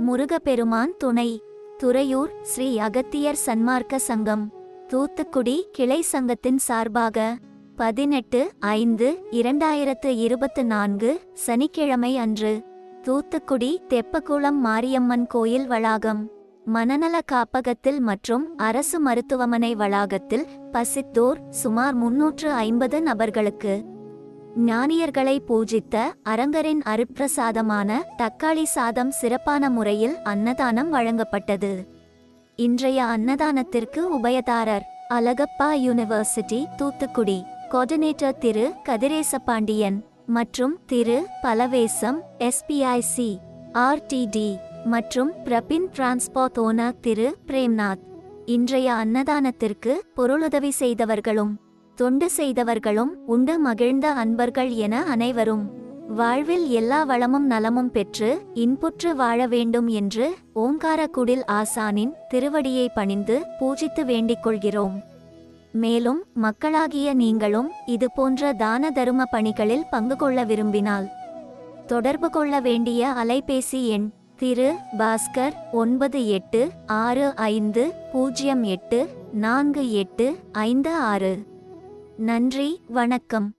முருகப்பெருமான் துணை. துறையூர் ஸ்ரீ அகத்தியர் சன்மார்க்க சங்கம். தூத்துக்குடி கிளை சங்கத்தின் சார்பாக பதினெட்டு ஐந்து இரண்டாயிரத்து இருபத்து நான்கு சனிக்கிழமை அன்று தூத்துக்குடி தெப்பக்குளம் மாரியம்மன் கோயில் வளாகம் மனநல காப்பகத்தில் மற்றும் அரசு மருத்துவமனை வளாகத்தில் பசித்தோர் சுமார் முன்னூற்று ஐம்பது நபர்களுக்கு ஞானியர்களை பூஜித்த அரங்கரின் அருப்பிரசாதமான தக்காளி சாதம் சிறப்பான முறையில் அன்னதானம் வழங்கப்பட்டது. இன்றைய அன்னதானத்திற்கு உபயதாரர் அழகப்பா யூனிவர்சிட்டி தூத்துக்குடி. கோஆர்டினேட்டர் திரு கதிரேச பாண்டியன் மற்றும் திரு பலவேசம் எஸ்பிஐசி ஆர்டிடி மற்றும் பிரபின் டிரான்ஸ்போர்ட் ஓனர் திரு பிரேம்நாத். இன்றைய அன்னதானத்திற்கு பொருளுதவி செய்தவர்களும் தொண்டு செய்தவர்களும் உண்டு மகிழ்ந்த அன்பர்கள் என அனைவரும். வாழ்வில் எல்லா வளமும் நலமும் பெற்று இன்புற்று வாழ வேண்டும் என்று ஓங்காரக்குடில் ஆசானின் திருவடியை பணிந்து பூஜித்து வேண்டிக் கொள்கிறோம். மேலும் மக்களாகிய நீங்களும் இது போன்ற தான தரும பணிகளில் பங்கு கொள்ள விரும்பினால். தொடர்பு கொள்ள வேண்டிய அலைபேசி எண் திரு பாஸ்கர் ஒன்பது எட்டு ஆறு ஐந்து பூஜ்ஜியம் எட்டு நான்கு எட்டு ஐந்து ஆறு. நன்றி வணக்கம்.